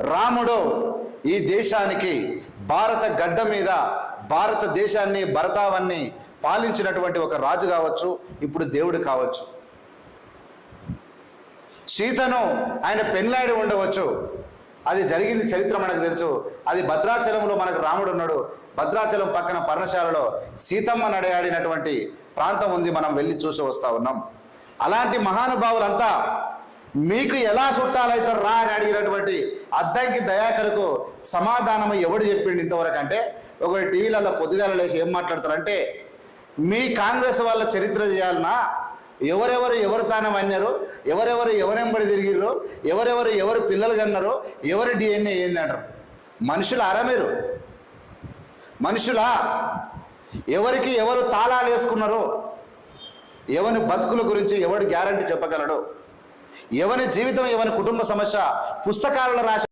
రాముడు ఈ దేశానికి భారత గడ్డ మీద భారతదేశాన్ని భరతావన్ని పాలించినటువంటి ఒక రాజు కావచ్చు ఇప్పుడు దేవుడు కావచ్చు. సీతను ఆయన పెళ్ళాడి ఉండవచ్చు. అది జరిగింది చరిత్ర మనకు తెలుసు. అది భద్రాచలంలో మనకు రాముడు ఉన్నాడు. భద్రాచలం పక్కన పర్ణశాలలో సీతమ్మ నడయాడినటువంటి ప్రాంతం ఉంది. మనం వెళ్ళి చూసి వస్తూ ఉన్నాం. అలాంటి మహానుభావులంతా మీకు ఎలా చుట్టాలవుతారు రా అని అడిగినటువంటి అద్దంకి దయాకరకు సమాధానం ఎవడు చెప్పిండు ఇంతవరకు అంటే ఒక టీవీలలో పొద్దుగాల లేచి ఏం మాట్లాడతారంటే మీ కాంగ్రెస్ వాళ్ళ చరిత్ర చేయాలన్నా ఎవరెవరు ఎవరు తానం అన్నారు ఎవరెవరు ఎవరెంబడి తిరిగిర్రు ఎవరెవరు ఎవరు పిల్లలు కన్నారు ఎవరి డిఎన్ఏ ఏంది అంటారు. మనుషులారా మీరు? మనుషులా? ఎవరికి ఎవరు తాళాలు వేసుకున్నారు ఎవరి బతుకుల గురించి ఎవడు గ్యారంటీ చెప్పగలడు? ఎవరి జీవితం ఎవరి కుటుంబ సమస్య పుస్తకాలలో రాసి